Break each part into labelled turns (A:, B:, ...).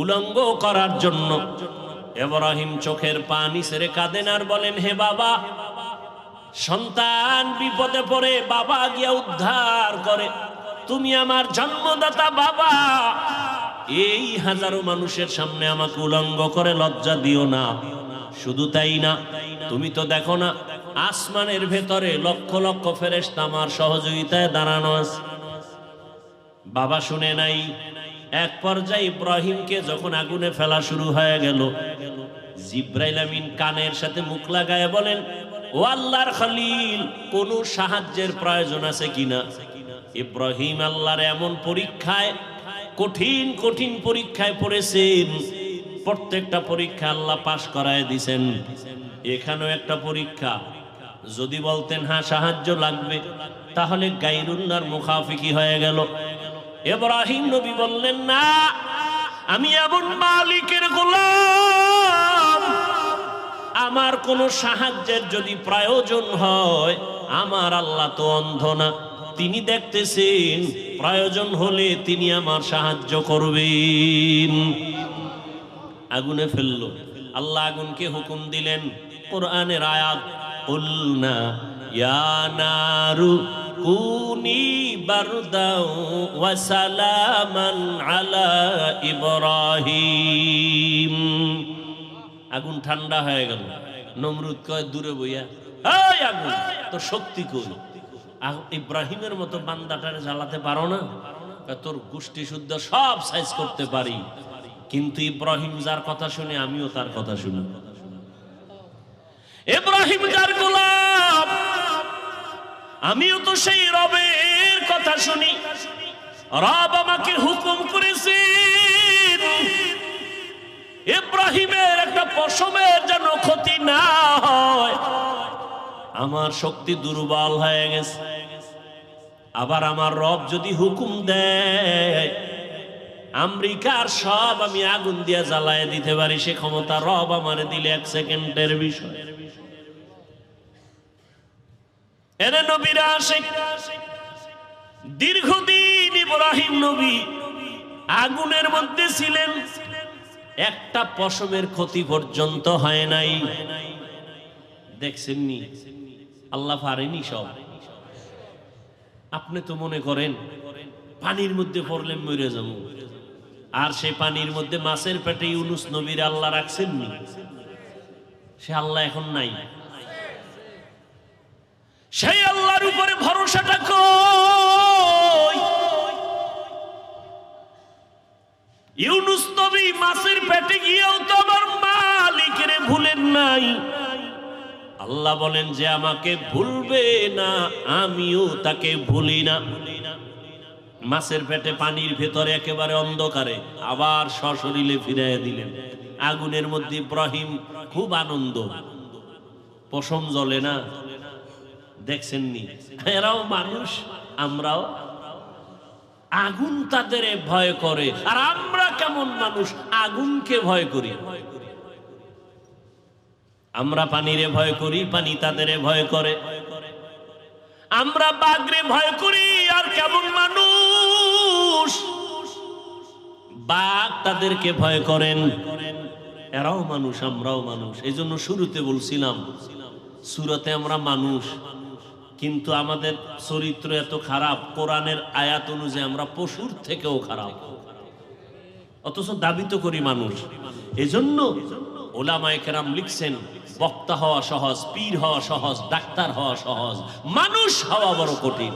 A: উলঙ্গ করার জন্য। এব্রাহিম চোখের পানি সেরে কাঁদেন আর বলেন, হে বাবা, সন্তান বিপদে পড়ে, বাবা গিয়া উদ্ধার করে। তুমি আমার জন্মদাতা বাবা। এই হাজারো মানুষের সামনে আমাকে উলঙ্গ করে লজ্জা দিও না। শুধু তাই না, তুমি তো দেখো না, আসমানের ভেতরে লক্ষ লক্ষ ফেরেশতা আমার সহযোগিতায় দাঁড়ানো বাবা শুনে নাই এক পর্যায়ে ইব্রাহিমকে যখন আগুনে ফেলা শুরু হয়ে গেল, জিব্রাইল আমিন কানের সাথে মুখ লাগায় বলেন, ও আল্লাহর খলিল, কোন সাহায্যের প্রয়োজন আছে কিনা ইব্রাহিম আল্লাহর এমন পরীক্ষায়, কঠিন কঠিন পরীক্ষায় পড়েছেন। প্রত্যেকটা পরীক্ষা আল্লাহ পাশ করায় দিছেন। এখানেও একটা পরীক্ষা। যদি বলতেন হ্যাঁ সাহায্য লাগবে, তাহলে গাইরুল্লাহর মুখাফিকি হয়ে গেল। এব্রাহিম নবী বললেন, না, আমি এমন মালিকের গোলাম। আমার কোনো সাহায্যের যদি প্রয়োজন হয়, আমার আল্লাহ তো অন্ধ না। তিনি দেখতেছেন, প্রয়োজন হলে তিনি আমার সাহায্য করবেন। আগুনে ফেলল। আল্লাহ আগুনকে হুকুম দিলেন, কোরআনের আয়াত উল্না ইয়া নারু বারদাও ওয়া সালামান আলা ইব্রাহিম। আগুন ঠান্ডা হয়ে গেল। নমরুদ কয়, দূরে বইয়া। এই আগুন, তোর শক্তি কই? ইব্রাহিমের মতো বান্দাটারে জ্বালাতে পারো না? তোর গোষ্ঠী শুদ্ধ সব সাইজ করতে পারি। কিন্তু ইব্রাহিম যার কথা শুনে, আমিও তার কথা শুনি। ইব্রাহিম যার গোলাপ আমিও তো সেই রবের কথা শুনি। রব আমাকে হুকুম করেছেন, ইব্রাহিমের একটা পশমের যেন ক্ষতি না হয়। আমার শক্তি দুর্বল হয়ে গেছে। আবার আমার রব যদি হুকুম দেয়, আমেরিকার সব আমি আগুন দিয়ে জ্বালায় দিতে পারি। সে ক্ষমতা রব আমার দিলে এক সেকেন্ডের বিষয়। এরে নবীরা আসে দীর্ঘদিন ইব্রাহিম নবী আগুনের মধ্যে ছিলেন, একটা পশমের ক্ষতি পর্যন্ত হয় নাই। দেখছেননি আল্লাহ পারেনি সব। আপনি তো মনে করেন, পানির মধ্যে পড়লে মরে যাব। আর সে পানির মধ্যে মাছের পেটে ইউনুস নবীর আল্লাহ রাখছেননি সে আল্লাহ এখন নাই। সেই আল্লাহর উপরে ভরসাটা কই? ইউনুস মাছের পেটে গিয়েও তো আমার মালিকের ভুলেন নাই। আল্লাহ বলেন যে আমাকে ভুলবে না, আমিও তাকে ভুলি না। মাছের পেটে পানির ভেতরে একেবারে অন্ধকারে আবার সশরীরে ফিরাইয়া দিলেন। আগুনের মধ্যে ইব্রাহিম খুব আনন্দ। পশম জ্বলে না? দেখছেননি এরাও মানুষ, আমরাও। আগুন তাদের ভয় করে। আর আমরা কেমন মানুষ? আগুনকে ভয় করি। আমরা পানিরে ভয় করি, পানি তাদের ভয় করে। আমরা বাগরে ভয় করি, আর কেমন মানুষ? বাঘ তাদেরকে ভয় করেন। এরাও মানুষ, আমরাও মানুষ। এই জন্য শুরুতে বলছিলাম, সুরতে আমরা মানুষ। কিন্তু আমাদের চরিত্র এত খারাপ, কোরআনের আয়াত অনুযায়ী আমরা পশুর থেকেও খারাপ। অথচ দাবি তো করি মানুষ। এজন্য ওলামায়ে কেরাম লিখছেন, বক্তা হওয়া সহজ, পীর হওয়া সহজ, ডাক্তার হওয়া সহজ, মানুষ হওয়া বড় কঠিন।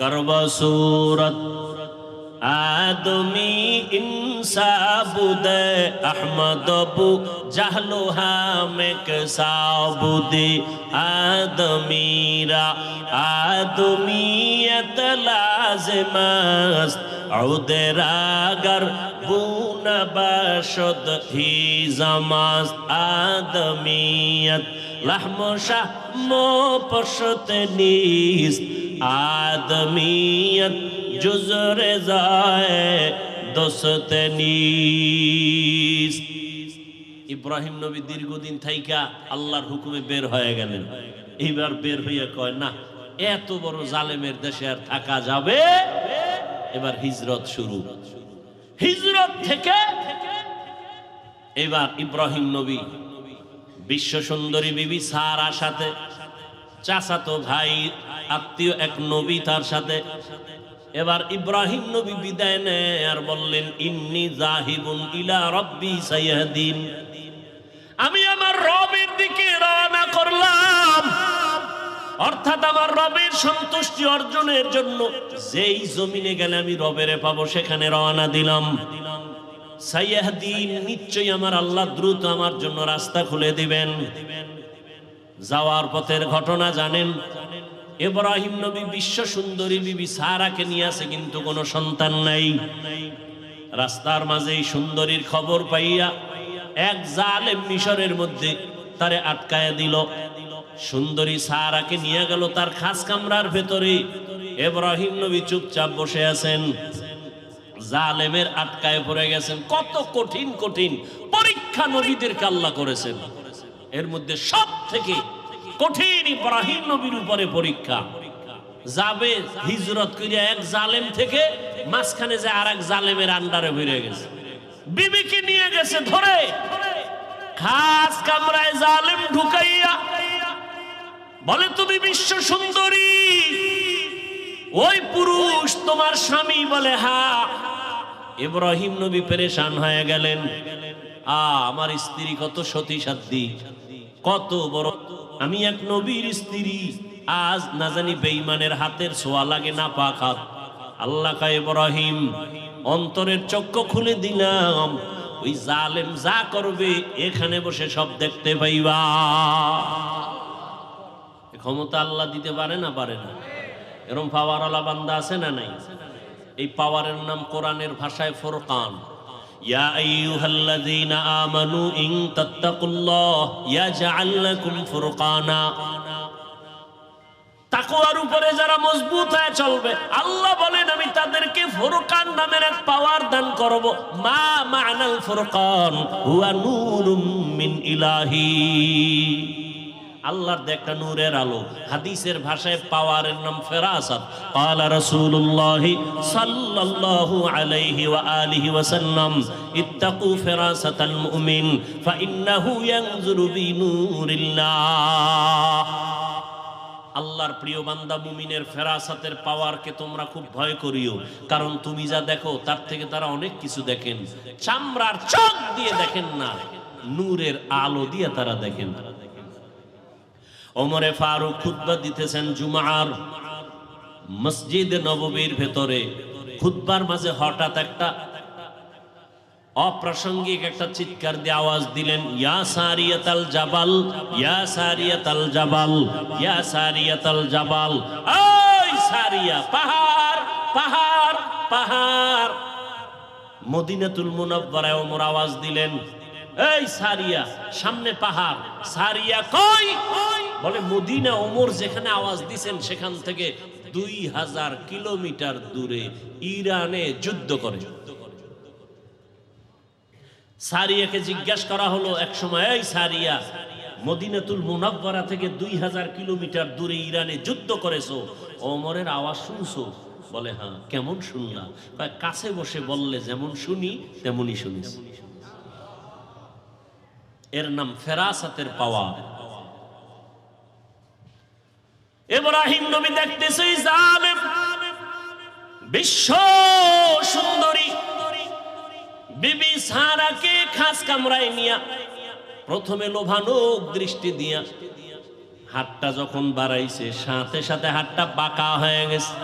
A: গর্ব সুরত আদমি ইনসাবুদ আহমদ বু জাহলো হামেক সাবুদে আদমিরা আদমিয়ত লাজমাস্ত عودراگر بون باشد هی زماست آدمیت لحم و شحم و پشت نیست آدمیت জুজরে যায় দোষতে নিস ইব্রাহিম নবী দীর্ঘদিন থাইকা আল্লাহর হুকুমে বের হয়ে গেলেন। এইবার বের হইয়া কয়, না, এত বড় জালেমের দেশে আর থাকা যাবে? এবার হিজরত শুরু। হিজরত থেকে এবার ইব্রাহিম নবী বিশ্ব সুন্দরী বিবি সারার সাথে, চাচাতো ভাই, আত্মীয় এক নবী তার সাথে এবার ইব্রাহিম নবী বিদায় নেয় আর বললেন, ইন্নি জাহিবুন ইলা রব্বি সাইয়াদিন আমি আমার রবের দিকে রওনা করলাম। অর্থাৎ আমার রবের সন্তুষ্টি অর্জনের জন্য যেই জমিনে গেলে আমি রবেরে পাবো, সেখানে রওনা দিলাম। সাইয়াহদিন নিশ্চয়ই আমার আল্লাহ দ্রুত আমার জন্য রাস্তা খুলে দিবেন। যাওয়ার পথের ঘটনা জানেন এব্রাহিম নবী বিশ্ব সুন্দরী বিবি সারাকে নিয়ে আসে কিন্তু কোনো সন্তান নাই। রাস্তার মাঝে এই সুন্দরীর খবর পাইয়া এক জালেম মিশরের মধ্যে তারে আটকায় দিল। সুন্দরী সারাকে নিয়ে গেল তার খাস কামরার ভেতরে। এব্রাহিম নবী চুপচাপ বসে আছেন। জালেমের আটকায় পড়ে গেছেন। কত কঠিন কঠিন পরীক্ষা নবীদেরকে আল্লাহ করেছেন। এর মধ্যে সব থেকে কঠিন ইব্রাহিম নবীর উপরে পরীক্ষা। যাবে হিজরত করিয়া এক জালেম থেকে মাঝখানে যে আর এক জালেমের আন্ডারে বেরিয়ে গেছে। বিবিকে নিয়ে গেছে ধরে। খাস কামরায় জালেম ঢুকাইয়া বলে, তুমি বিশ্ব সুন্দরী। ওই পুরুষ তোমার স্বামী বলে, হা, ইব্রাহিম নবী পেরেশান হয়ে গেলেন। আ, আমার স্ত্রী কত সতী সাধ্যী, কত বড় আমি এক নবীর স্ত্রী। আজ না জানি বেঈমানের হাতের ছোঁয়া লাগে না পাক হাত আল্লাহ কা ইব্রাহিম, অন্তরের চক্ষু খুলে দিলাম। ওই জালেম যা করবে, এখানে বসে সব দেখতে পাইবা। ক্ষমতা আল্লাহ দিতে পারে না পারে না? এরকম পাওয়ারওয়ালা বান্দা আছে না নাই? এই পাওয়ারের নাম কোরআনের ভাষায় ফোরকান। ইয়া আইয়ুহাল্লাযীনা আমানু ইন তাত্তাকুল্লাহ ইয়াজআল লাকুম ফুরকানা তাকওয়ার উপরে যারা মজবুত হয়ে চলবে আল্লাহ বলেন আমি তাদেরকে ফুরকান নামের এক পাওয়ার দান করব মা মা'নাল ফুরকান হুয়া নূরুম মিন ইলাহি আল্লাহর একটা নূরের আলো হাদিসের ভাষায় পাওয়ারের নাম ফেরাসাত قال رسول الله صلى الله عليه واله وسلم اتقوا فراسة المؤمن فانه ينظر بنور الله আল্লাহর প্রিয় বান্দা মুমিনের ফেরাসাতের পাওয়ারকে তোমরা খুব ভয় করিও কারণ তুমি যা দেখো তার থেকে তারা অনেক কিছু দেখেন চামড়ার চোখ দিয়ে দেখেন না নূরের আলো দিয়ে তারা দেখেন ওমরে ফারুক খুতবা দিতেছেন জুমার মসজিদ নববীর ভেতরে। খুতবার মাঝে হঠাৎ একটা অপ্রাসঙ্গিক একটা চিৎকার দিয়ে আওয়াজ দিলেন, ইয়া সারিয়াতাল জাবাল, ইয়া সারিয়াতাল জাবাল, ইয়া সারিয়াতাল জাবাল, ওই সারিয়া, পাহাড় পাহাড় পাহাড়। মদিনাতুল মুনাব্বারায় ওমর আওয়াজ দিলেন, এই সারিয়া, সামনে পাহাড়, সারিয়া কই? বলে মদিনা ওমর যেখানে আওয়াজ দিছেন, সেখান থেকে দুই হাজার কিলোমিটার দূরে ইরানে যুদ্ধ করে। সারিয়াকে জিজ্ঞাসা করা হলো এক সময়, এই সারিয়া, মদিনাতুল মুনাব্বারা থেকে দুই হাজার কিলোমিটার দূরে ইরানে যুদ্ধ করেছ? ওমরের আওয়াজ শুনছো? বলে হ্যাঁ কেমন শুনলাম? কাছে বসে বললে যেমন শুনি, তেমনই শুনিস এর নাম ফেরাসাতের পাওয়া। ইব্রাহিম নবী দেখতেছে জালেম। বিশ্ব সুন্দরী। বিবি সারাকে খাস কামরায় নিয়া প্রথমে লোভানুক দৃষ্টি দিয়া হাতটা যখন বাড়াইছে সাথে সাথে হাতটা বাঁকা হয়ে গেছে।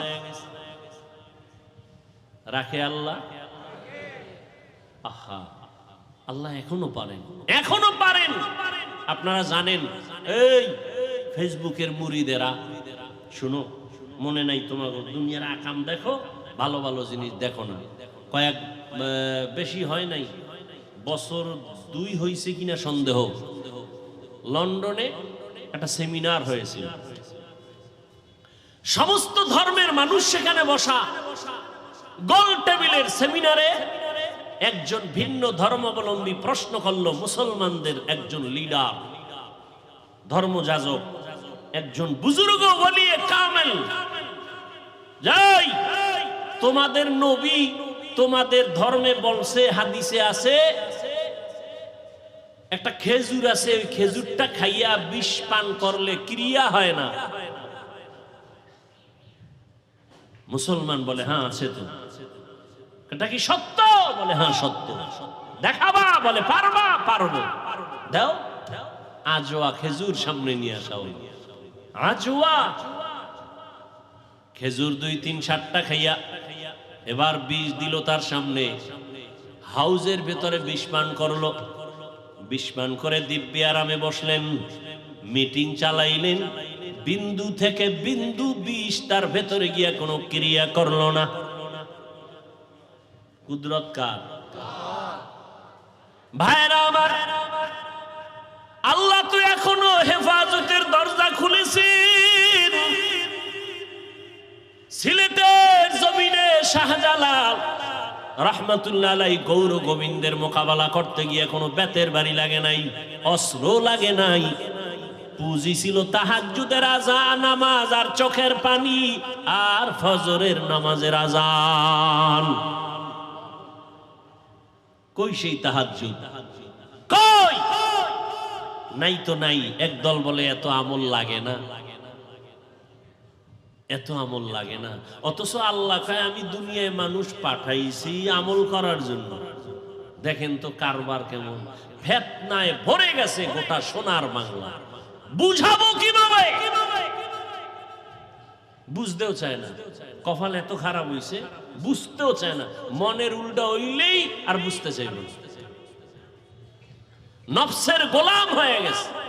A: রাখে আল্লাহ? আহা আল্লাহ এখনও পারেন। এখনও পারেন। আপনারা জানেন এই ফেসবুকের মুড়িদেরা। শুনো, মনে নাই তোমার দুনিয়ার আকাম দেখো, ভালো ভালো জিনিস দেখো না। কয়েক বেশি হয় নাই, বছর দুই হয়েছে কিনা সন্দেহ। লন্ডনে একটা সেমিনার হয়েছিল। সমস্ত ধর্মের মানুষ সেখানে বসা। গোল টেবিলের সেমিনারে একজন ভিন্ন ধর্মাবলম্বী প্রশ্ন করল, মুসলমানদের একজন লিডার, ধর্মযাজক। একজন বুজুর্গ বলিয়ে কামেল। যাই, তোমাদের নবী তোমাদের ধর্মে বলছে, হাদিসে আছে, একটা খেজুর আছে, ওই খেজুরটা খাইয়া বিষ পান করলে ক্রিয়া হয় না। মুসলমান বলে হ্যাঁ আছে তো। এটা কি সত্য? বলে হ্যাঁ সত্য। দেখাবা, বলে, পারবা, পারব। দাও, আজোয়া খেজুর সামনে নিয়ে আসা। আজোয়া। খেজুর দুই, তিন, সাতটা খাইয়া এবার বিষ দিল তার সামনে। হাউজের ভেতরে বিষ পান করল। বিষ পান করে দিব্যি আরামে বসলেন। মিটিং চালাইলেন। বিন্দু থেকে বিন্দু বিষ তার ভেতরে গিয়া কোনো ক্রিয়া করল না। কুদরত কার? ভাইরা শাহজালাল রহমতুল্লাহ গৌর গোবিন্দের মোকাবেলা করতে গিয়ে কোনো বেতের বাড়ি লাগে নাই অস্ত্র লাগে নাই। পুঁজি ছিল তাহাজ্জুদের আজা, নামাজ আর চোখের পানি আর ফজরের নামাজের আজান। কই সেই তাহাজ্জুদ? কই? নাই তো নাই, একদল বলে এত আমল লাগে না। এত আমল লাগে না। অথচ আল্লাহ কয়, আমি দুনিয়ায় মানুষ পাঠাইছি আমল করার জন্য। দেখেন তো কারবার কেমন। ফেতনায় ভরে গেছে গোটা সোনার বাংলা। বুঝাবো কীভাবে? বুঝতেও চায় না। কপাল এত খারাপ হইছে, বুঝতেও চায় না। মনের উল্টা হইলেই আর বুঝতে চাইবে। নফসের গোলাম হয়ে গেছে।